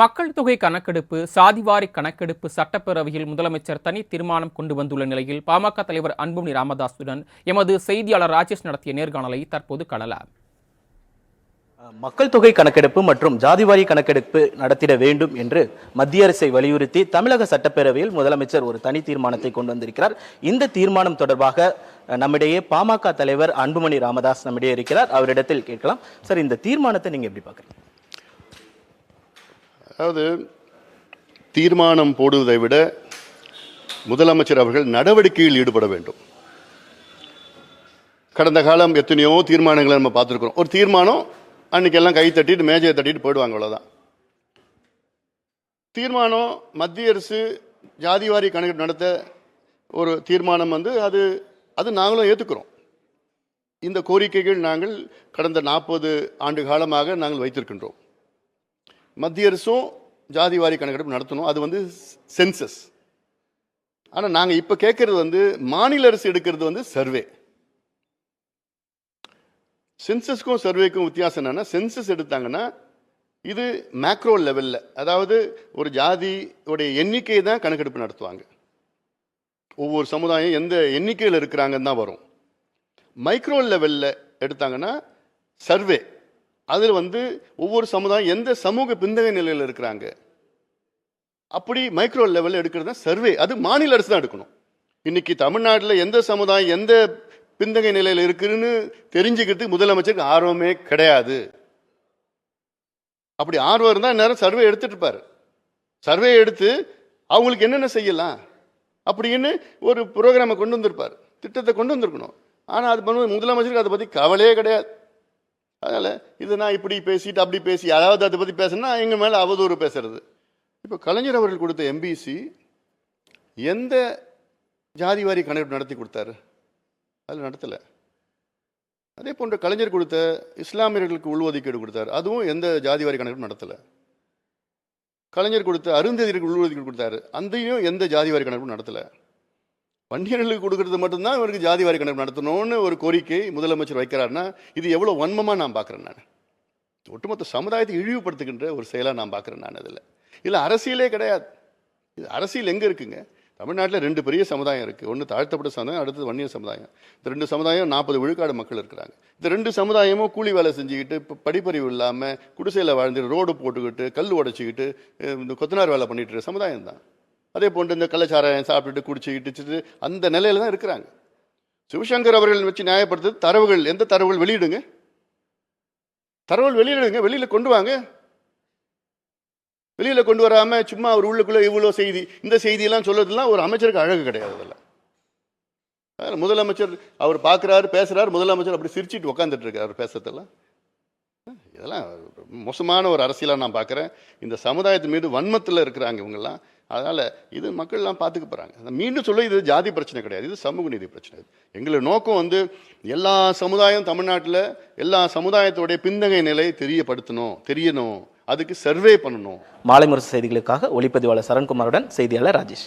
மக்கள் தொகை கணக்கெடுப்பு சாதிவாரி கணக்கெடுப்பு சட்டப்பேரவையில் முதலமைச்சர் தனி தீர்மானம் கொண்டு வந்துள்ள நிலையில் பாமக தலைவர் அன்புமணி ராமதாசுடன் எமது செய்தியாளர் ராஜேஷ் நடத்திய நேர்காணலை தற்போது காணலாம். மக்கள் தொகை கணக்கெடுப்பு மற்றும் ஜாதிவாரி கணக்கெடுப்பு நடத்திட வேண்டும் என்று மத்திய அரசை வலியுறுத்தி தமிழக சட்டப்பேரவையில் முதலமைச்சர் ஒரு தனி தீர்மானத்தை கொண்டு வந்திருக்கிறார். இந்த தீர்மானம் தொடர்பாக நம்மிடையே பாமக தலைவர் அன்புமணி ராமதாஸ் நம்மிடையே இருக்கிறார். அவரிடத்தில் கேட்கலாம். சார் இந்த தீர்மானத்தை நீங்க எப்படி பாக்குறீங்க அதாவது தீர்மானம் போடுவதை விட முதலமைச்சர் அவர்கள் நடவடிக்கையில் ஈடுபட வேண்டும். கடந்த காலம் எத்தனையோ தீர்மானங்களை நம்ம பார்த்துருக்குறோம். ஒரு தீர்மானம் அன்னைக்கு எல்லாம் கை தட்டிட்டு மேஜையை தட்டிட்டு போயிடுவாங்க அவ்வளோதான் தீர்மானம் மத்திய அரசு ஜாதிவாரி கணக்கு நடத்த ஒரு தீர்மானம் வந்து அது அது நாங்களும் ஏற்றுக்கிறோம் இந்த கோரிக்கைகள் நாங்கள் கடந்த நாற்பது ஆண்டு காலமாக நாங்கள் வைத்திருக்கின்றோம். மத்திய அரசும் ஜாதி வாரி கணக்கெடுப்பு நடத்தணும். அது வந்து சென்சஸ் ஆனால் நாங்கள் இப்போ கேட்கறது வந்து மாநில அரசு எடுக்கிறது வந்து சர்வே சென்சஸ்க்கும் சர்வேக்கும் வித்தியாசம் என்னன்னா சென்சஸ் எடுத்தாங்கன்னா இது மேக்ரோ லெவலில் அதாவது ஒரு ஜாதியோடைய எண்ணிக்கை எண்ணிக்கையை தான் கணக்கெடுப்பு நடத்துவாங்க. ஒவ்வொரு சமுதாயம் எந்த எண்ணிக்கையில் இருக்கிறாங்கன்னு தான் வரும். மைக்ரோ லெவலில் எடுத்தாங்கன்னா சர்வே அதில் வந்து ஒவ்வொரு சமுதாயம் எந்த சமூக பிந்தகை நிலையில் இருக்கிறாங்க? அப்படி மைக்ரோ லெவலில் எடுக்கிறது தான் சர்வே அது மாநில அரசு தான் எடுக்கணும். இன்னைக்கு தமிழ்நாட்டில் எந்த சமுதாயம் எந்த பிந்தகை நிலையில் இருக்குன்னு தெரிஞ்சுக்கிறதுக்கு முதலமைச்சருக்கு ஆர்வமே கிடையாது. அப்படி ஆர்வம் இருந்தால் நேரம் சர்வே எடுத்துட்டு இருப்பார். சர்வே எடுத்து அவங்களுக்கு என்னென்ன செய்யலாம்? அப்படின்னு ஒரு ப்ரோக்ராமை கொண்டு வந்திருப்பார். திட்டத்தை கொண்டு வந்திருக்கணும். ஆனால் அது பண்ணுவது முதலமைச்சருக்கு அதை பற்றி கவலையே கிடையாது. அதனால் இது நான் இப்படி பேசிட்டு அப்படி பேசி யாராவது அதை பற்றி பேசுனா எங்கள் மேலே அவதூறு பேசுறது. இப்போ கலைஞர் அவர்கள் கொடுத்த எம்பிசி எந்த ஜாதி வாரி கணக்கு நடத்தி கொடுத்தாரு? அதில் நடத்தலை. அதே போன்ற கலைஞர் கொடுத்த இஸ்லாமியர்களுக்கு உள்ஒதுக்கீடு கொடுத்தார். அதுவும் எந்த ஜாதி வாரி நடத்தலை. கலைஞர் கொடுத்த அருந்ததியருக்கு உள்ஒதுக்கீடு கொடுத்தாரு. அந்தையும் எந்த ஜாதி வாரி கணக்கெடுப்பு நடத்தலை. வன்னியர்களுக்கு கொடுக்கறது மட்டும்தான் இவருக்கு ஜாதி வாரி கணக்கு நடத்தணும்னு ஒரு கோரிக்கை முதலமைச்சர் வைக்கிறாருன்னா இது எவ்வளோ வன்மமாக நான் பார்க்குறேன் நான். ஒட்டுமொத்த சமுதாயத்தை இழிவுபடுத்துகின்ற ஒரு செயலாக நான் பார்க்குறேன் நான் அதில். இல்லை அரசியலே கிடையாது. இது அரசியல் எங்கே இருக்குங்க? தமிழ்நாட்டில் ரெண்டு பெரிய சமுதாயம் இருக்குது ஒன்று தாழ்த்தப்பட்ட சமுதாயம் அடுத்தது வன்னியர் சமுதாயம். இந்த ரெண்டு சமுதாயம் நாற்பது விழுக்காடு மக்கள் இருக்கிறாங்க. இந்த ரெண்டு சமுதாயமும் கூலி வேலை செஞ்சுக்கிட்டு இப்போ படிப்பறிவு இல்லாமல் குடிசையில் வாழ்ந்துட்டு ரோடு போட்டுக்கிட்டு கல் உடைச்சிக்கிட்டு இந்த கொத்தனார் வேலை பண்ணிட்டு இருக்க சமுதாயம் தான் அதே போன்று இந்த கள்ளச்சாராயம் சாப்பிட்டுட்டு குடிச்சுக்கிட்டு அந்த நிலையில தான் இருக்கிறாங்க. சிவசங்கர் அவர்கள் வச்சு நியாயப்படுத்துறது தரவுகள். எந்த தரவுகள் வெளியிடுங்க? தரவுகள் வெளியிடுங்க. வெளியில் கொண்டு வாங்க. வெளியில் கொண்டு வராமல் சும்மா அவர் உள்ளுக்குள்ளே இவ்வளோ செய்தி இந்த செய்தியெல்லாம் சொல்றதுலாம் ஒரு அமைச்சருக்கு அழகு கிடையாது அதெல்லாம் அதனால முதலமைச்சர் அவர் பார்க்குறாரு பேசுகிறார் முதலமைச்சர் அப்படி சிரிச்சிட்டு உட்காந்துட்டு இருக்காரு அவர் பேசுறதெல்லாம். இதெல்லாம் மோசமான ஒரு அரசியலாக நான் பார்க்குறேன். இந்த சமுதாயத்து மீது வன்மத்தில் இருக்கிறாங்க இவங்கெல்லாம். அதனால் இது மக்கள்லாம் பார்த்துக்க போகிறாங்க மீண்டும் சொல்ல இது ஜாதி பிரச்சனை கிடையாது. இது சமூக நீதி பிரச்சனை. எங்களோட நோக்கம் வந்து எல்லா சமுதாயம் தமிழ்நாட்டில் எல்லா சமுதாயத்தோடைய பிந்தகை நிலை தெரியப்படுத்தணும் தெரியணும். அதுக்கு சர்வே பண்ணணும். மாலை முரசு செய்திகளுக்காக ஒளிப்பதிவாளர் சரண்குமாருடன் செய்தியாளர் ராஜேஷ்.